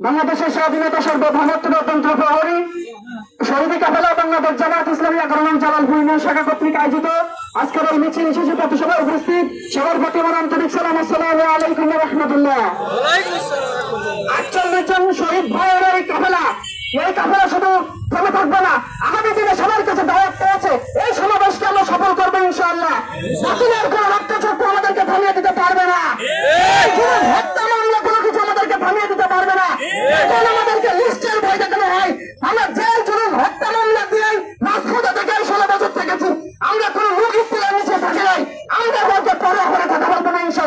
বাংলাদেশের স্বাধীনতা সার্বভৌমত্ব গণতন্ত্র প্রহরী, শহীদ কাফেলা বাংলাদেশ জামাত ইসলামী আক্রমণ জালালপুর ইউনিয়ন শাখা কর্তৃক আয়োজিত আজকের এই মিছিল শিশু পথসভায় উপস্থিত সবার প্রতি আমার আন্তরিক সালাম আসসালামু আলাইকুম রহমতুল্লাহ। আটচল্লিশ জন শহীদ ভাইয়ের এই কাফেলা এই কাফেলা শুধু থেমে থাকবে না, আগামী দিনে সবার কাছে দাওয়াত পেয়েছে এই সমাবেশকে আমরা সফল করব ইনশাআল্লাহ।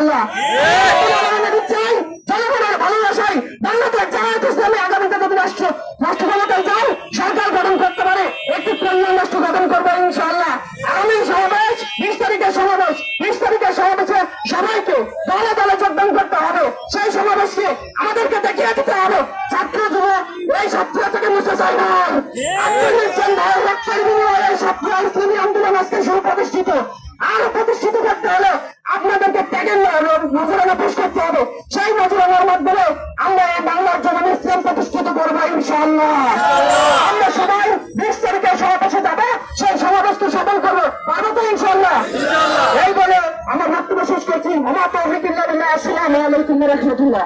ইনশাআল্লাহ। সমাবেশ আমাদেরকে দেখিয়ে দিতে হবে। ছাত্র যুব এই ছাত্র থেকে ছাত্র ইসলামী আরও প্রতিষ্ঠিত করতে হলে আপনাদেরকে নজরানা পেশ করতে হবে। সেই নজরানার মাধ্যমে আমরা এই বাংলার জন্য ইসলাম প্রতিষ্ঠিত করব ইনশাআল্লাহ। আমরা সবাই বিশ তারিখে সমাবেশে যাব, সেই সমাবেশকে সফল করব। পারব তো ইনশাআল্লাহ? এই বলে আমার বক্তব্য শেষ করছি। আমার তো আসসালামু আলাইকুম রহমতুল্লাহ।